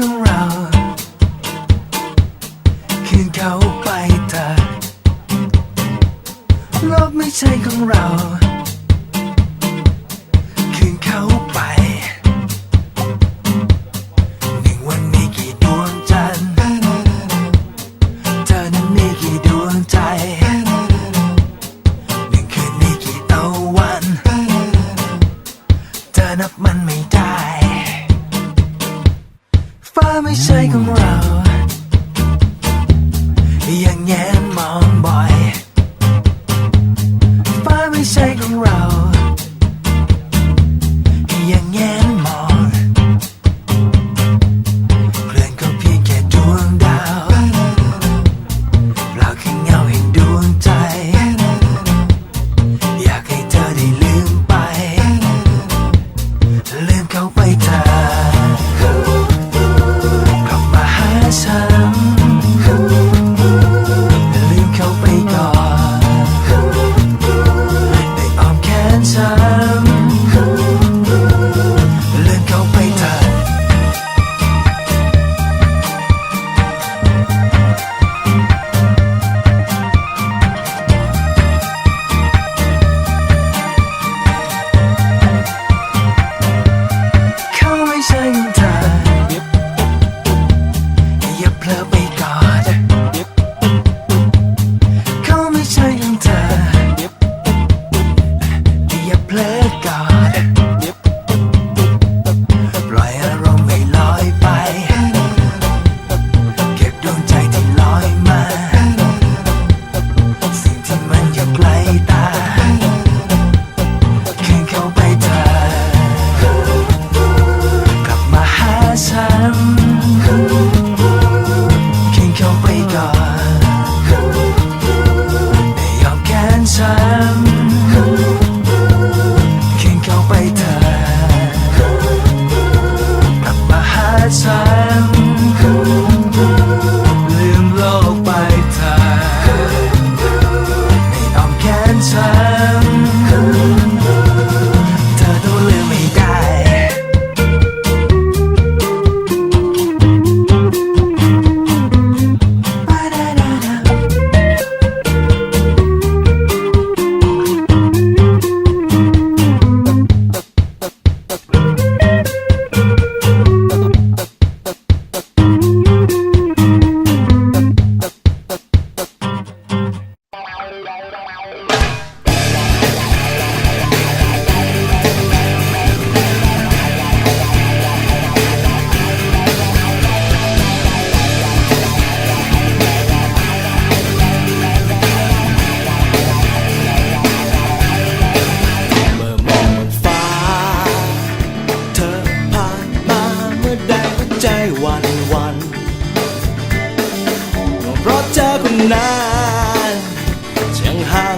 ของเราคืนเขาไปเถอะโลกไม่ใช่ของเรา ยังแงนมองบ่อยฟ้าไม่ใช่ของเรายังแงนมองเคลื่อนก็เพียงแค่ดวงดาวเราคือเงาแห่งดวงใจ อยากให้เธอได้ลืมไป ลืมเขาไปเถอะกลับมาหาฉัน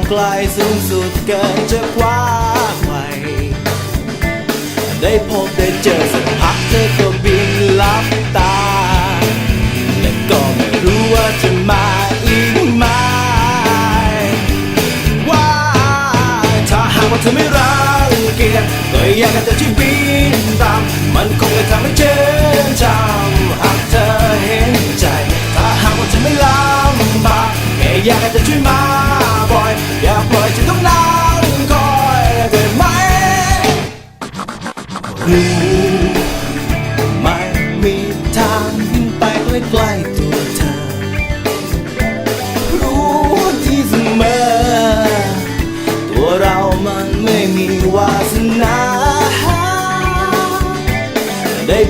ไกลสูงสุดเกินจะคว้าไว้ได้พบได้เจอสักพักเธอก็บินลับตา และก็ไม่รู้ว่าจะมาอีกไหมว่าถ้าหากว่าเธอไม่รังเกียจก็อยากให้เธอช่วยบินตาม มันคงจะทำให้เจ็บจำหากเธอเห็นใจ ถ้าหากว่าเธอไม่ลำบากแค่อยากให้เธอช่วยมา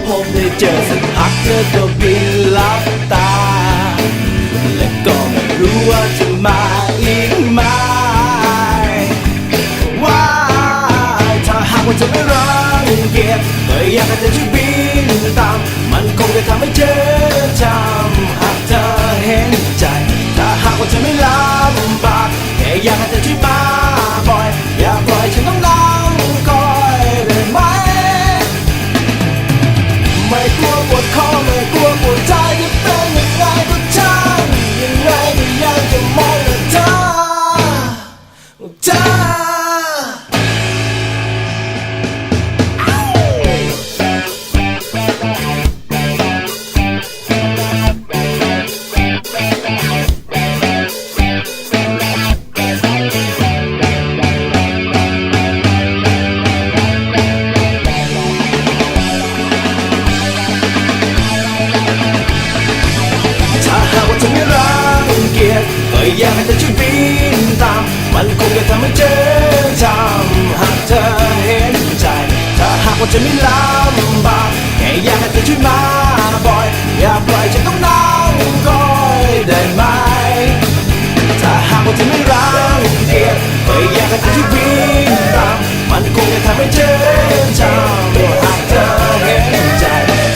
พบได้เจอสักพักเธอก็บินลับ ว่าจะไม่ลำบากแค่อยากให้เธอช่วยมาบ่อย อย่าปล่อยฉันต้องนั่งคอยได้ไหม ถ้าหากว่าเธอไม่รังเกียจก็อยากให้เธอช่วยวิ่งตามมันคงจะทำให้เธอจำหากเธอเห็นใจ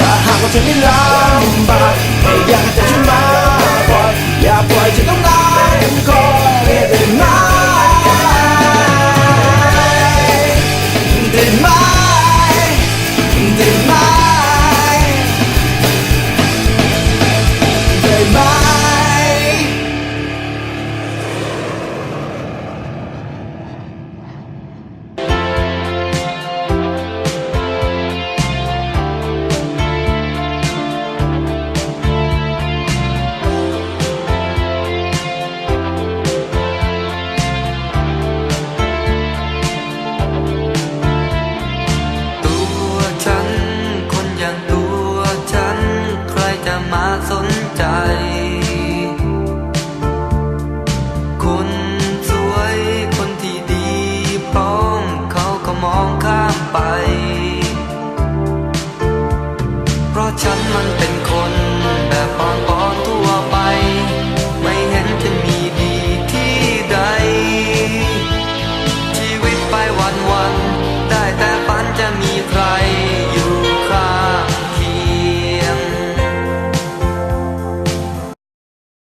ถ้าหากว่าเธอไม่ลำบากก็อยากให้เธอช่วยมาบ่อย อย่าปล่อยฉันต้องนั่งค